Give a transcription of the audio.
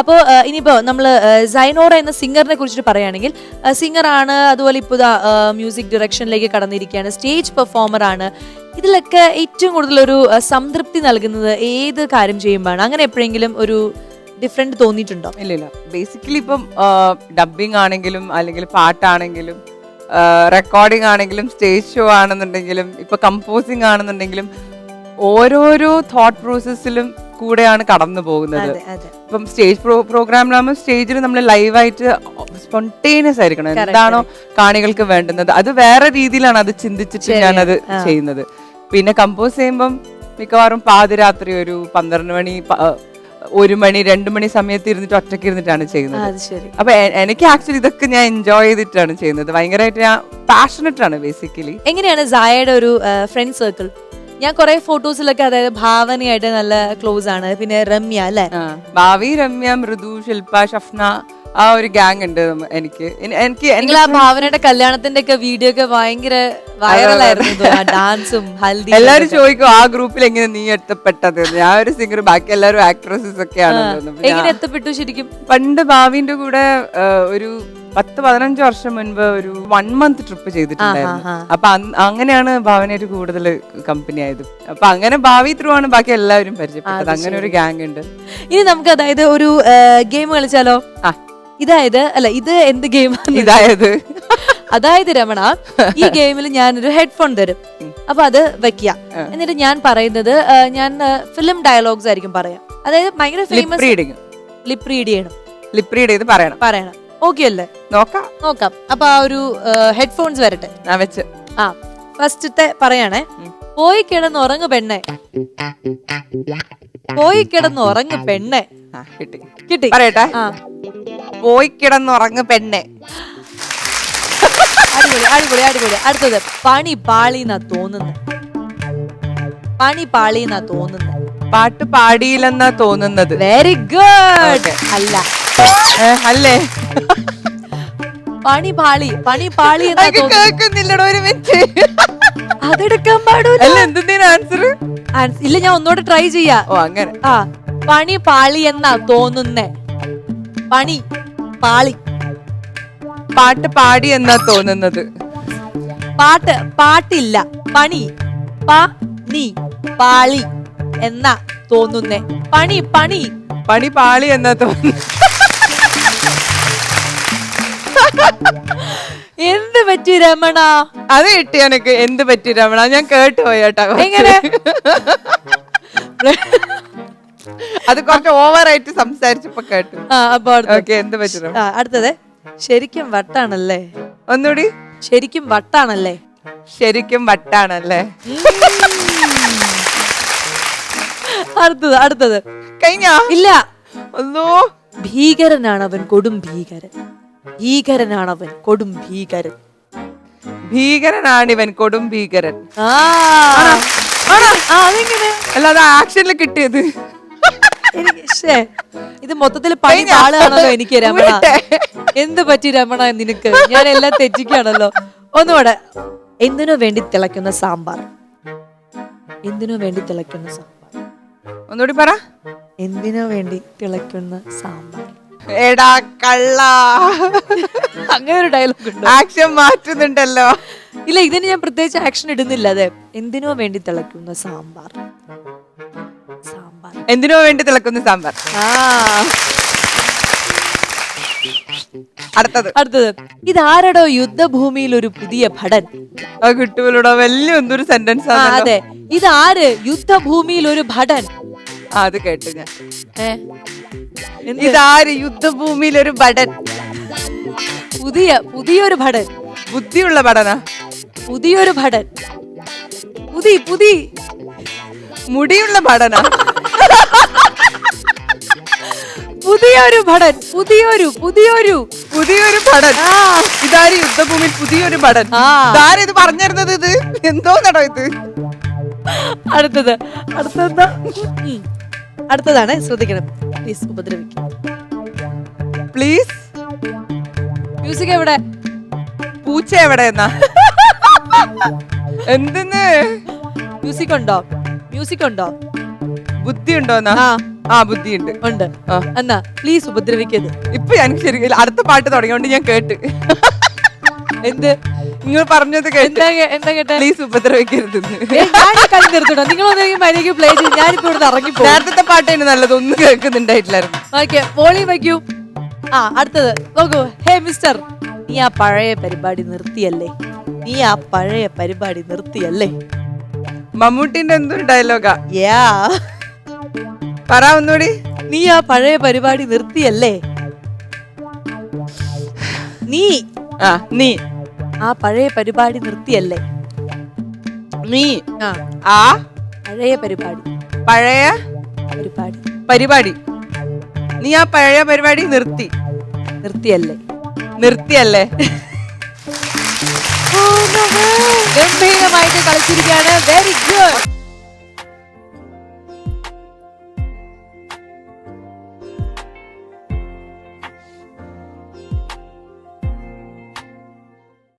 അപ്പോൾ ഇനിയിപ്പോൾ നമ്മൾ സൈനോറ എന്ന സിംഗറിനെ കുറിച്ചിട്ട് പറയുകയാണെങ്കിൽ സിംഗറാണ് അതുപോലെ ഇപ്പോൾ മ്യൂസിക് ഡയറക്ഷനിലേക്ക് കടന്നിരിക്കുകയാണ് സ്റ്റേജ് പെർഫോമർ ആണ്. ഇതിലൊക്കെ ഏറ്റവും കൂടുതൽ ഒരു സംതൃപ്തി നൽകുന്നത് ഏത് കാര്യം ചെയ്യുമ്പോഴാണ്? അങ്ങനെ എപ്പോഴെങ്കിലും ഒരു ഡിഫറെന്റ് തോന്നിയിട്ടുണ്ടോ? ഇല്ല ഇല്ല. ബേസിക്കലി ഇപ്പം ഡബിങ് ആണെങ്കിലും അല്ലെങ്കിൽ പാട്ടാണെങ്കിലും റെക്കോർഡിംഗ് ആണെങ്കിലും സ്റ്റേജ് ഷോ ആണെന്നുണ്ടെങ്കിലും ഇപ്പൊ കമ്പോസിംഗ് ആണെന്നുണ്ടെങ്കിലും ഓരോരോ തോട്ട് പ്രോസസ്സിലും കൂടെയാണ് കടന്നു പോകുന്നത്. ഇപ്പം സ്റ്റേജ് പ്രോ പ്രോഗ്രാമിലാകുമ്പോൾ സ്റ്റേജിൽ നമ്മൾ ലൈവായിട്ട് സ്പോണ്ടേനിയസ് ആയിരിക്കണം. എന്താണോ കാണികൾക്ക് വേണ്ടുന്നത്. അത് വേറെ രീതിയിലാണ് അത് ചിന്തിച്ചിട്ട് ഞാൻ ഞാനത്. ചെയ്യുന്നത്. പിന്നെ കമ്പോസ് ചെയ്യുമ്പം മിക്കവാറും പാതിരാത്രി ഒരു പന്ത്രണ്ട് മണി ഒരു മണി രണ്ട് മണി സമയത്ത് ഇരുന്നിട്ട് ഒറ്റയ്ക്ക് ഇരുന്നിട്ടാണ് ചെയ്യുന്നത്. അപ്പൊ എനിക്ക് ആക്ച്വലി ഇതൊക്കെ ഞാൻ എൻജോയ് ചെയ്തിട്ടാണ് ചെയ്യുന്നത്. ഭയങ്കരമായിട്ട് ഞാൻ പാഷനറ്റ് ആണ് ബേസിക്കലി എങ്ങനെയാണ് സായയുടെ ഒരു ഫ്രണ്ട് സർക്കിൾ ഞാൻ കുറെ ഫോട്ടോസിലൊക്കെ അതായത് ഭാവനയായിട്ട് നല്ല ക്ലോസ് ആണ്. പിന്നെ രമ്യ അല്ലെ? ഭാവി രമ്യ മൃദു ശില്പ ഷഫ്ന ആ ഒരു ഗാങ് ഉണ്ട് എനിക്ക്. എനി- എനിക്ക് നിങ്ങൾ ആ ഭാവനയുടെ കല്യാണത്തിന്റെ ഒക്കെ വീഡിയോ ഒക്കെ ഭയങ്കര വൈറലായിരുന്നു ഡാൻസും ഹൽദി എല്ലാരും ചോദിക്കും ആ ഗ്രൂപ്പിൽ എങ്ങനെ നീ എത്തപ്പെട്ടത്? ഞാൻ ഒരു സിംഗർ ബാക്കി എല്ലാരും ആക്ട്രസസ് ഒക്കെ ആണല്ലോ. എങ്ങനെ എത്തപ്പെട്ടു ശരിക്കും? പണ്ട് ഭാവിന്റെ കൂടെ ഒരു പത്ത് പതിനഞ്ച് വർഷം മുൻപ് ഒരു വൺ മന്ത് ട്രിപ്പ് ചെയ്തിട്ടുണ്ടായിരുന്നു. അപ്പൊ അങ്ങനെയാണ് ഭാവനയായിട്ട് കൂടുതൽ കമ്പനി ആയത്. അപ്പൊ അങ്ങനെ ഭാവി ത്രൂ ആണ് ബാക്കി എല്ലാവരും പരിചയപ്പെട്ടത്. അങ്ങനെ ഒരു ഗാങ് ഉണ്ട്. ഇനി നമുക്ക് അതായത് ഒരു ഗെയിം കളിച്ചാലോ? ആ. ഇതായത് അല്ല ഇത് എന്ത് ഗെയിം ഇതായത്. അതായത് രമണ ഈ ഗെയിമിൽ ഞാനൊരു ഹെഡ്ഫോൺ തരും. അപ്പൊ അത് വെക്കുക എന്നിട്ട് ഞാൻ പറയുന്നത് ഞാൻ ഫിലിം ഡയലോഗ്സ് ആയിരിക്കും പറയാം. അതായത് ഭയങ്കര ഫേമസ് റീഡിങ് ലിപ് റീഡ് ചെയ്യണം. ലിപ് റീഡ് ചെയ്ത് പറയണം. പറയണം. ഓക്കെ അല്ലേ? നോക്കാം. നോക്കാം. അപ്പൊ ആ ഒരു ഹെഡ്ഫോൺസ് വരട്ടെ. വെച്ച്. ആ ഫസ്റ്റത്തെ പറയണേ. പോയി കിടന്ന് ഉറങ്ങു പെണ്ണെ. പോയി കിടന്ന് ഉറങ്ങു പെണ്ണെ. കിട്ടി. കിട്ടി. പറയട്ടെ. ആ. പോയി കിടന്നുറങ്ങ് പെണ്ണെ. അടിപൊളി അടിപൊളി അടിപൊളി. അടുത്തത് പണി പാളിന്നാ തോന്നുന്നു. പണി പാളിന്നാ തോന്നുന്നു. പാട്ട് പാടിയില്ലെന്നാ തോന്നുന്നത്. വെരി ഗുഡ് അല്ല. ഏ, അല്ലേ? പണി പാളി പണി പാളി എന്നാ എനിക്ക് തോന്നുന്നു. കേൾക്കുന്നില്ലടോ ഒരു മിനിറ്റ്. അതെടുക്കാൻ പാടൂല അല്ല എന്തിന്റെ ആൻസർ ഇല്ല ഞാൻ ഒന്നുകൂടെ ട്രൈ ചെയ്യാ. ഓ അങ്ങനെ. ആ പണി പാളി എന്നാ തോന്നുന്നേ. പണി പാളി. പാട്ട് പാടി എന്നാ തോന്നുന്നത്? പാട്ട് പാട്ടില്ല പണി. പ നീ പാളി എന്നാ തോന്നുന്നേ. പണി പണി. പണി പാളി എന്നാ തോന്നുന്നു. എന്ത് പറ്റി രമണ? അത് കിട്ടി എനിക്ക്. എന്ത് പറ്റി രമണ? ഞാൻ കേട്ടു പോയേട്ടാ എങ്ങനെ? അത് കുറച്ച് ഓവറായിട്ട് സംസാരിച്ചപ്പോ കേട്ടു. ആ അപ്പൊ അടുത്ത- ഓക്കെ എന്ത് പറ്റും ആ, അടുത്തത്. ശരിക്കും വട്ടാണല്ലേ? ഒന്നുകൂടി. ശരിക്കും വട്ടാണല്ലേ? ശരിക്കും വട്ടാണല്ലേ? അടുത്തത് അടുത്തത്. കഴിഞ്ഞ? ഇല്ല. ഒന്നോ ഭീകരനാണ് അവൻ കൊടും ഭീകരൻ. ഭീകരനാണ് അവൻ കൊടും ഭീകരൻ. ഭീകരനാണിവൻ കൊടും ഭീകരൻ. ആ. ആ, അതെങ്ങനെ? അല്ലാതെ ആക്ഷനിൽ കിട്ടിയത്. എനിക്ക് ഇത് മൊത്തത്തിൽ പണി ആളാണല്ലോ എനിക്ക് രമണ. എന്ത് പറ്റി രമണ നിനക്ക്? ഞാൻ എല്ലാം തെറ്റിക്കാണല്ലോ. ഒന്നുകൂടെ എന്തിനു വേണ്ടി തിളയ്ക്കുന്ന സാമ്പാർ? എന്തിനു വേണ്ടി തിളയ്ക്കുന്ന സാമ്പാർ? ഒന്നുകൂടി പറ. എന്തിനു വേണ്ടി തിളയ്ക്കുന്ന സാമ്പാർ? എടാ കള്ള. അങ്ങനെ ഒരു ഡയലോഗ് ഉണ്ട്? ആക്ഷൻ മാറ്റുന്നുണ്ടല്ലോ. ഇല്ല ഇതിന് ഞാൻ പ്രത്യേകിച്ച് ആക്ഷൻ ഇടുന്നില്ല അതെ. എന്തിനോ വേണ്ടി തിളയ്ക്കുന്ന സാമ്പാർ? എന്തിനോ വേണ്ടി തിളക്കുന്ന സാമ്പാർ? അടുത്തത്. അടുത്തത്. ഇതാരടോ യുദ്ധഭൂമിയിൽ ഒരു പുതിയ ഭടൻ? ആ വലിയ എന്തൊരു സെന്റൻസ് ആ അതെ. ഇതാര് യുദ്ധഭൂമിയിൽ ഒരു ഭടൻ? അത് കേട്ടു ഞാൻ. ഏ? എന്ത്? ഇതാര് യുദ്ധഭൂമിയിൽ ഒരു ഭടൻ? പുതിയ പുതിയൊരു ഭടൻ. ബുദ്ധിയുള്ള ഭടന. പുതിയൊരു ഭടൻ. പുതി പുതി. മുടിയുള്ള ബടനാ പുതിയൊരു ഭടൻ പുതിയൊരു പുതിയൊരു. പുതിയൊരു ഭടൻ. ഇതാര് യുദ്ധഭൂമിയിൽ പുതിയൊരു ഭടൻ? ഇത് പറഞ്ഞിരുന്നത് ഇത്? എന്തോന്നടോ ഇത്? അടുത്തത് അടുത്തത് അടുത്തതാണ് ശ്രദ്ധിക്കണം. പ്ലീസ് ഉപദ്രവിക്കും പ്ലീസ് മ്യൂസിക് എവിടെ? പൂച്ച എവിടെ എന്നാ എന്തിന് മ്യൂസിക് ഉണ്ടോ? മ്യൂസിക് ഉണ്ടോ? ബുദ്ധി ഉണ്ടോന്നാ ആ. ആ ബുദ്ധിയുണ്ട്. ഉണ്ട്. ആ. എന്നാ പ്ലീസ് ഉപദ്രവിക്കരുത്. ഇപ്പൊ എനിക്ക് ശരിക്കും അടുത്ത പാട്ട് തുടങ്ങിയോണ്ട് ഞാൻ കേട്ട്. എന്ത്? നിങ്ങൾ പറഞ്ഞത് കേട്ട്. എന്താ കേ- എന്താ കേട്ടെ? പ്ലീസ് ഉപദ്രവിക്കരുത് ഏ, ഞാൻ ഈ കളി നിർത്തണോ നിങ്ങൾ ഒന്നെങ്കിൽ മര്യാദയ്ക്ക് പ്ലേ ചെയ്ത് ഞാനിപ്പോ ഇവിടെ ഇറങ്ങിപ്പോ നേരത്തെ പാട്ട് തന്നെ നല്ലത് ഒന്നും കേൾക്കുന്നുണ്ടായിട്ടില്ലായിരുന്നു. Okay volume വയ്ക്കൂ. ആ അടുത്തത്. നോക്കൂ. ഹേ മിസ്റ്റർ നീ ആ പഴയ പരിപാടി നിർത്തിയല്ലേ? നീ ആ പഴയ പരിപാടി നിർത്തിയല്ലേ? മമ്മൂട്ടിന്റെ എന്തൊരു ഡയലോഗാ യാ പറ ഒന്നുകൂടി. നീ ആ പഴയ പരിപാടി നിർത്തിയല്ലേ? നീ ആ നീ. ആ പഴയ പരിപാടി നിർത്തിയല്ലേ? നീ. ആ. ആ. പഴയ പരിപാടി. പഴയ പരിപാടി. പരിപാടി. നീ ആ പഴയ പരിപാടി നിർത്തി. നിർത്തിയല്ലേ? നിർത്തിയല്ലേ? ഗംഭീരമായിട്ട് കളിച്ചിരിക്കുകയാണ്. Very good